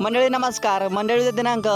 मंडळी नमस्कार. मंडळी दिनांक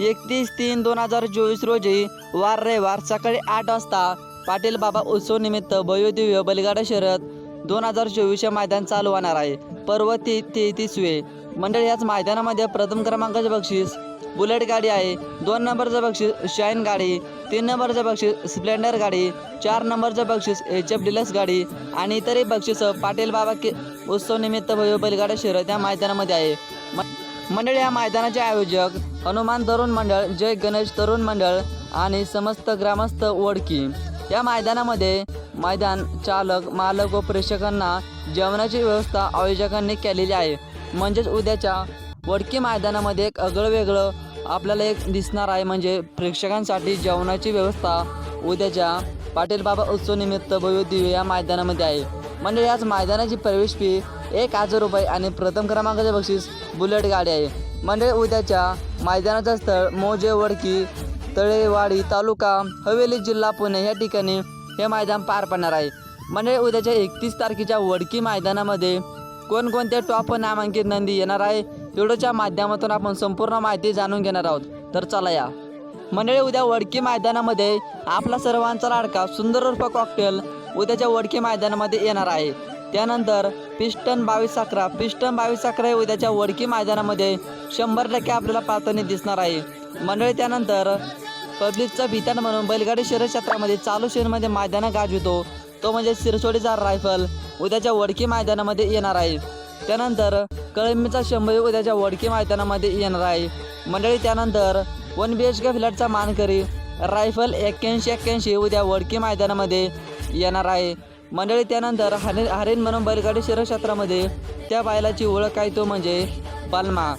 एकतीस तीन दोन हजार चोवीस रोजी वार रविवार सकाळी आठ वाजता पाटील बाबा उत्सव निमित्त भव्यदिव्य बलिगाडा शरद दोन हजार चोवीसचे मैदान चालू होणार आहे. पर्व ती तेहतीसवे. मंडळी याच मैदानामध्ये प्रथम क्रमांकाचे बक्षीस बुलेट गाडी आहे. दोन नंबरचं बक्षीस शाईन गाडी तीन नंबरचं बक्षीस स्प्लेंडर गाडी चार नंबरचं बक्षीस एच एफ डिलक्स गाडी आणि इतरही बक्षीस पाटील बाबा के उत्सव निमित्त भव्य बैलगाडा शर्यत या मैदानामध्ये आहे. म- मंडळ या मैदानाचे आयोजक हनुमान तरुण मंडळ जय गणेश तरुण मंडळ आणि समस्त ग्रामस्थ ओळखी या मैदानामध्ये मैदान चालक मालक व प्रेक्षकांना जेवणाची व्यवस्था आयोजकांनी केलेली आहे. म्हणजेच उद्याच्या वडकी मैदानामध्ये एक आगळं वेगळं आपल्याला एक दिसणार आहे. म्हणजे प्रेक्षकांसाठी जेवणाची व्यवस्था उद्याच्या पाटील बाबा उत्सवनिमित्त भव्य दिव्य या मैदानामध्ये आहे. म्हणजे याच मैदानाची प्रवेश फी एक हजार रुपये आणि प्रथम क्रमांकाचे बक्षीस बुलेट गाडी आहे. म्हणजे उद्याच्या मैदानाचं स्थळ मोजे वडकी तळेवाडी तालुका हवेली जिल्हा पुणे या ठिकाणी हे मैदान पार पडणार आहे. म्हणजे उद्याच्या एकतीस तारखेच्या वडकी मैदानामध्ये कोणकोणत्या टॉप नामांकित नंदी येणार आहे व्हिडिओच्या माध्यमातून आपण संपूर्ण माहिती जाणून घेणार आहोत. तर चला या. मंडळी उद्या वडकी मैदानामध्ये आपला सर्वांचा लाडका सुंदर उर्फ कॉकटेल उद्याच्या वडकी मैदानामध्ये येणार आहे. त्यानंतर पिस्टन बावीस अकरा पिस्टन बावीस अकरा हे उद्याच्या वडकी मैदानामध्ये शंभर टक्के आपल्याला पाहताना दिसणार आहे. मंडळी त्यानंतर पब्लिकचा भितान म्हणून बैलगाडी शर्यत क्षेत्रामध्ये चालू शहरमध्ये मैदानं गाजवितो. तो म्हणजे सिरसोडीचा रायफल उद्याच्या वडकी मैदानामध्ये येणार आहे. त्यानंतर कळंबीचा शंभर उद्याच्या वडकी मैदानामध्ये येणार आहे. मंडळी त्यानंतर वन बी एच के फ्लॅटचा मानकरी रायफल एक्क्याऐंशी एक्क्याऐंशी उद्या वडकी मैदानामध्ये येणार आहे. मंडळी त्यानंतर हरिण हरिण म्हणून बैलगाडी शिरक्षेत्रामध्ये त्या बैलाची ओळख आहे तो म्हणजे बालमा.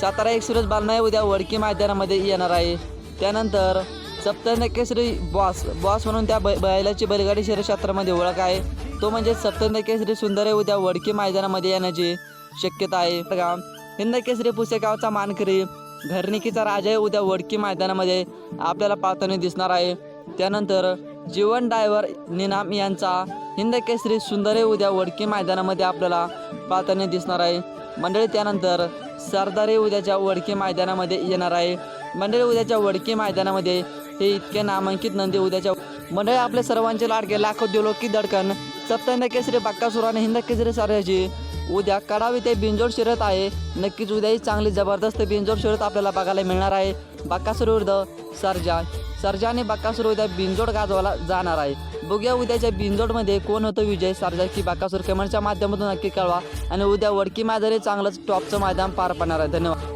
सातारा एक्सप्रेस बाल्मा हे उद्या वडकी मैदानामध्ये येणार आहे. त्यानंतर सप्तनकेसरी बॉस बॉस म्हणून त्या बै बैलाची बैलगाडी शिरक्षेत्रामध्ये ओळख आहे. तो म्हणजे सप्तनकेसरी सुंदर हे उद्या वडकी मैदानामध्ये येण्याची शक्यता आहे. बघा हिंदकेसरी पुसेगावचा मानकरी घरणिकीचा राजा हे उद्या वडकी मैदानामध्ये आपल्याला पाहताना दिसणार आहे. त्यानंतर जीवन डायव्हर निनाम यांचा हिंद केसरी उद्या वडकी मैदानामध्ये आपल्याला पाहताना दिसणार आहे. मंडळी त्यानंतर सरदारे उद्याच्या वडकी मैदानामध्ये येणार आहे. मंडळी उद्याच्या वडकी मैदानामध्ये हे इतके नामांकित नंदी उद्याच्या मंडळी आपले सर्वांचे लाडके लाखो दिलो की दडकन सप्तहिंद केसरी बाक्कासुर आणि हिंद केसरी साऱ्याची उद्या कडावी ते बिंजोड शिरत आहे. नक्कीच उद्याही चांगली जबरदस्त बिंजोड शिरत आपल्याला बघायला मिळणार आहे. बाक्कासुर विरुद्ध सरजा. सर्जा आणि बाक्कासुर उद्या बिंजोड गाजवायला जाणार आहे. बघूया उद्याच्या बिंजोडमध्ये कोण होतं विजय सर्जा की बाकासूर कमेंटच्या माध्यमातून नक्की कळवा. आणि उद्या वडकी मैदानी चांगलंच टॉपचं मैदान पार पडणार आहे. धन्यवाद.